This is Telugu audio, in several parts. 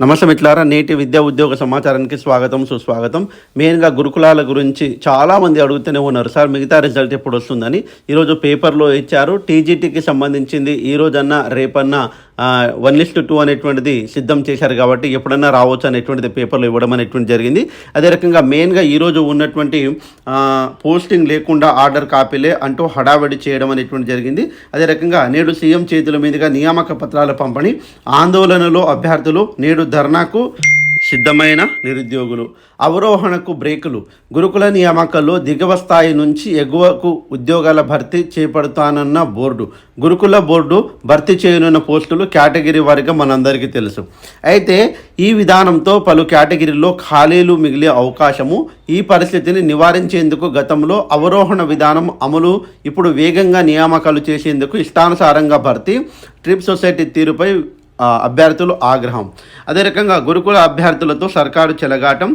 నమస్తే మిట్లారా నేటి విద్యా ఉద్యోగ సమాచారానికి స్వాగతం సుస్వాగతం. మెయిన్గా గురుకులాల గురించి చాలామంది అడుగుతూనే ఉన్నారు. సార్ మిగతా రిజల్ట్ ఎప్పుడు వస్తుందని? ఈరోజు పేపర్లో ఇచ్చారు. టీజీటీకి సంబంధించింది ఈ రోజన్నా రేపన్నా వన్ లిస్ట్ టూ అనేటువంటిది సిద్ధం చేశారు కాబట్టి ఎప్పుడన్నా రావచ్చు అనేటువంటిది పేపర్లో ఇవ్వడం అనేటువంటి జరిగింది. అదే రకంగా మెయిన్గా ఈరోజు ఉన్నటువంటి పోస్టింగ్ లేకుండా ఆర్డర్ కాపీలే అంటూ హడావిడి చేయడం అనేటువంటి జరిగింది. అదే రకంగా నేడు సీఎం చేతుల మీదుగా నియామక పత్రాల పంపిణీ ఆందోళనలో అభ్యర్థులు నేడు ధర్నాకు సిద్ధమైన నిరుద్యోగులు అవరోహణకు బ్రేకులు గురుకుల నియామకాల్లో దిగువ స్థాయి నుంచి ఎగువకు ఉద్యోగాల భర్తీ చేపడతానన్న బోర్డు. గురుకుల బోర్డు భర్తీ చేయనున్న పోస్టులు కేటగిరీ వారిగా మనందరికీ తెలుసు. అయితే ఈ విధానంతో పలు కేటగిరీల్లో ఖాళీలు మిగిలే అవకాశము ఈ పరిస్థితిని నివారించేందుకు గతంలో అవరోహణ విధానం అమలు ఇప్పుడు వేగంగా నియామకాలు చేసేందుకు ఇష్టానుసారంగా భర్తీ ట్రిప్ సొసైటీ తీరుపై అభ్యర్థులు ఆగ్రహం. అదే రకంగా గురుకుల అభ్యర్థులతో సర్కారు చెలగాటం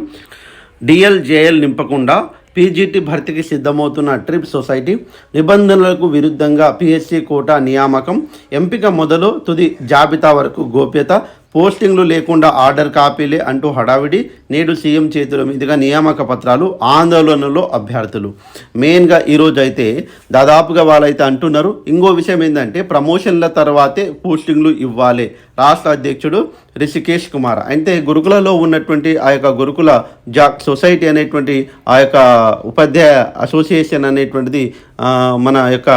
డిఎల్ జేఎల్ నింపకుండా పీజీటీ భర్తీకి సిద్ధమవుతున్న ట్రిప్ సొసైటీ నిబంధనలకు విరుద్ధంగా పిహెచ్సి కోటా నియామకం ఎంపిక మొదలు తుది జాబితా వరకు గోప్యత పోస్టింగ్లు లేకుండా ఆర్డర్ కాపీలే అంటూ హడావిడి నేడు సీఎం చేతుల మీదుగా నియామక పత్రాలు ఆందోళనలో అభ్యర్థులు. మెయిన్గా ఈరోజు అయితే దాదాపుగా వాళ్ళైతే అంటున్నారు ఇంకో విషయం ఏంటంటే ప్రమోషన్ల తర్వాతే పోస్టింగ్లు ఇవ్వాలి రాష్ట్ర అధ్యక్షుడు రిషికేష్ కుమార్. అయితే గురుకులలో ఉన్నటువంటి ఆ యొక్క గురుకుల జాక్ సొసైటీ అనేటువంటి ఆ యొక్క ఉపాధ్యాయ అసోసియేషన్ అనేటువంటిది మన యొక్క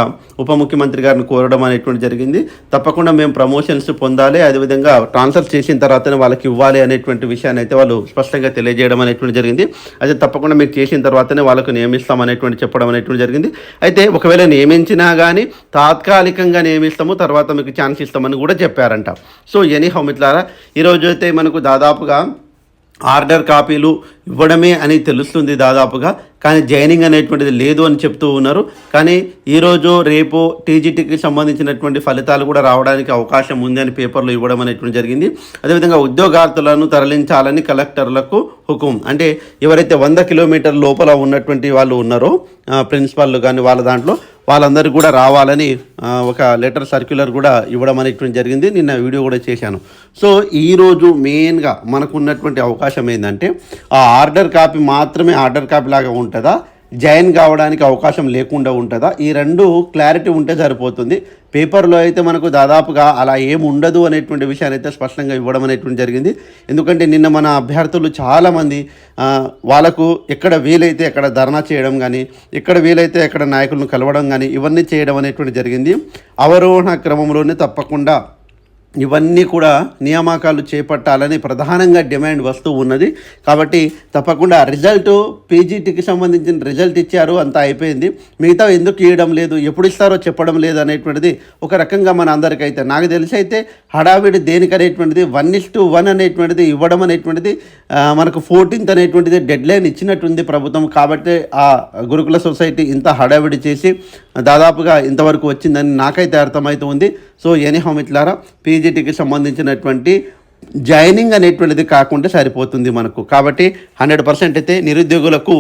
ఉప ముఖ్యమంత్రి గారిని కోరడం అనేటువంటి జరిగింది. తప్పకుండా మేము ప్రమోషన్స్ పొందాలి అదేవిధంగా ట్రాన్స్ఫర్ చేసిన తర్వాతనే వాళ్ళకి ఇవ్వాలి అనేటువంటి విషయాన్ని అయితే వాళ్ళు స్పష్టంగా తెలియజేయడం అనేటువంటి జరిగింది. అయితే తప్పకుండా మీకు చేసిన తర్వాతనే వాళ్ళకు నియమిస్తాం అనేటువంటి చెప్పడం అనేటువంటి జరిగింది. అయితే ఒకవేళ నియమించినా కానీ తాత్కాలికంగా నియమిస్తాము తర్వాత మీకు ఛాన్స్ ఇస్తామని కూడా చెప్పారంట. సో ఎనీ హౌ మిట్లారా ఈరోజు అయితే మనకు దాదాపుగా ఆర్డర్ కాపీలు ఇవ్వడమే అని తెలుస్తుంది దాదాపుగా కానీ జాయినింగ్ అనేటువంటిది లేదు అని చెప్తూ ఉన్నారు. కానీ ఈరోజు రేపు టీజీటీకి సంబంధించినటువంటి ఫలితాలు కూడా రావడానికి అవకాశం ఉంది అని పేపర్లో ఇవ్వడం అనేటువంటి జరిగింది. అదేవిధంగా ఉద్యోగార్థులను తరలించాలని కలెక్టర్లకు హుకుం. అంటే ఎవరైతే వంద కిలోమీటర్ లోపల ఉన్నటువంటి వాళ్ళు ఉన్నారో ప్రిన్సిపాల్ కానీ వాళ్ళ దాంట్లో వాళ్ళందరూ కూడా రావాలని ఒక లెటర్ సర్క్యులర్ కూడా ఇవ్వడం అనేటువంటి జరిగింది. నిన్న వీడియో కూడా చేశాను. సో ఈరోజు మెయిన్గా మనకు ఉన్నటువంటి అవకాశం ఏంటంటే ఆ ఆర్డర్ కాపీ మాత్రమే ఆర్డర్ కాపీ లాగా ఉంటుందా? జాయిన్ కావడానికి అవకాశం లేకుండా ఉంటుందా? ఈ రెండు క్లారిటీ ఉంటే సరిపోతుంది. పేపర్లో అయితే మనకు దాదాపుగా అలా ఏం ఉండదు అనేటువంటి విషయాన్ని అయితే స్పష్టంగా ఇవ్వడం అనేటువంటి జరిగింది. ఎందుకంటే నిన్న మన అభ్యర్థులు చాలామంది వాళ్ళకు ఎక్కడ వీలైతే అక్కడ ధర్నా చేయడం కానీ ఎక్కడ వీలైతే అక్కడ నాయకులను కలవడం కానీ ఇవన్నీ చేయడం అనేటువంటి జరిగింది. అవరోహణ క్రమంలోనే తప్పకుండా ఇవన్నీ కూడా నియామకాలు చేపట్టాలని ప్రధానంగా డిమాండ్ వస్తూ ఉన్నది. కాబట్టి తప్పకుండా రిజల్ట్ పీజీటీకి సంబంధించిన రిజల్ట్ ఇచ్చారు అంతా అయిపోయింది. మిగతా ఎందుకు ఇవ్వడం లేదు ఎప్పుడు ఇస్తారో చెప్పడం లేదు అనేటువంటిది ఒక రకంగా మన అందరికైతే నాకు తెలిసి అయితే హడావిడి దేనికి అనేటువంటిది వన్ ఇస్ టు వన్ అనేటువంటిది ఇవ్వడం అనేటువంటిది మనకు ఫోర్టీన్త్ అనేటువంటిది డెడ్ లైన్ ఇచ్చినట్టుంది ప్రభుత్వం. కాబట్టి ఆ గురుకుల సొసైటీ ఇంత హడావిడి చేసి దాదాపుగా ఇంతవరకు వచ్చిందని నాకైతే అర్థమవుతూ ఉంది. సో ఎనీహో మిట్లారా పీజీటీకి సంబంధించినటువంటి జాయినింగ్ అనేటువంటిది కాకుండా సరిపోతుంది మనకు. కాబట్టి హండ్రెడ్ పర్సెంట్ అయితే నిరుద్యోగులకు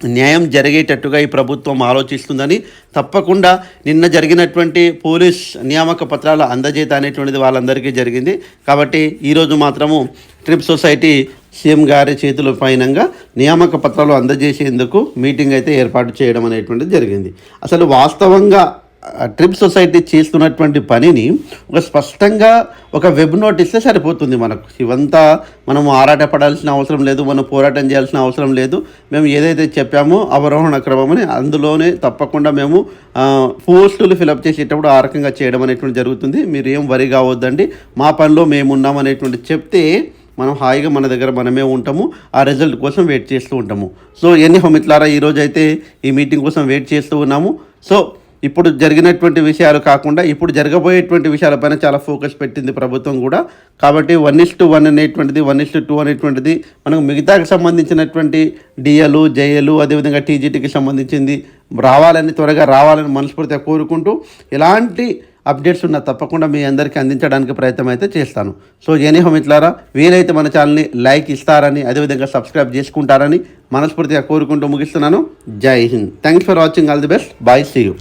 న్యాయం జరిగేటట్టుగా ఈ ప్రభుత్వం ఆలోచిస్తుందని తప్పకుండా నిన్న జరిగినటువంటి పోలీస్ నియామక పత్రాల అందజేత అనేటువంటిది వాళ్ళందరికీ జరిగింది. కాబట్టి ఈరోజు మాత్రము ట్రిప్ సొసైటీ సీఎం గారి చేతుల పైనంగా నియామక పత్రాలు అందజేసేందుకు మీటింగ్ అయితే ఏర్పాటు చేయడం అనేటువంటిది జరిగింది. అసలు వాస్తవంగా ట్రిప్ సొసైటీ చేస్తున్నటువంటి పనిని ఒక స్పష్టంగా ఒక వెబ్ నోట్ ఇస్తే సరిపోతుంది మనకు. ఇవంతా మనం ఆరాటపడాల్సిన అవసరం లేదు మనం పోరాటం చేయాల్సిన అవసరం లేదు. మేము ఏదైతే చెప్పామో అవరోహణ క్రమమని అందులోనే తప్పకుండా మేము పోస్టులు ఫిలప్ చేసేటప్పుడు ఆ రకంగా చేయడం అనేటువంటి జరుగుతుంది. మీరు ఏం వరి కావద్దండి. మా పనిలో మేము ఉన్నాం అనేటువంటి చెప్తే మనం హాయిగా మన దగ్గర మనమే ఉంటాము. ఆ రిజల్ట్ కోసం వెయిట్ చేస్తూ ఉంటాము. సో ఎన్ని హోమిట్లారా ఈరోజు అయితే ఈ మీటింగ్ కోసం వెయిట్ చేస్తూ ఉన్నాము. సో ఇప్పుడు జరిగినటువంటి విషయాలు కాకుండా ఇప్పుడు జరగబోయేటువంటి విషయాలపైన చాలా ఫోకస్ పెట్టింది ప్రభుత్వం కూడా. కాబట్టి వన్ ఇస్ టు వన్ అనేటువంటిది వన్ ఇస్ టు టూ అనేటువంటిది మనకు మిగతాకి సంబంధించినటువంటి డిఎలు జేఏలు అదేవిధంగా టీజీటీకి సంబంధించింది రావాలని త్వరగా రావాలని మనస్ఫూర్తిగా కోరుకుంటూ ఎలాంటి అప్డేట్స్ ఉన్న తప్పకుండా మీ అందరికీ అందించడానికి ప్రయత్నం అయితే చేస్తాను. సో ఎనీహో మిట్లారా వీలైతే మన ఛానల్ని లైక్ ఇస్తారని అదేవిధంగా సబ్స్క్రైబ్ చేసుకుంటారని మనస్ఫూర్తిగా కోరుకుంటూ ముగిస్తున్నాను. Jai Hind. Thanks for watching. All the best. Bye see. You.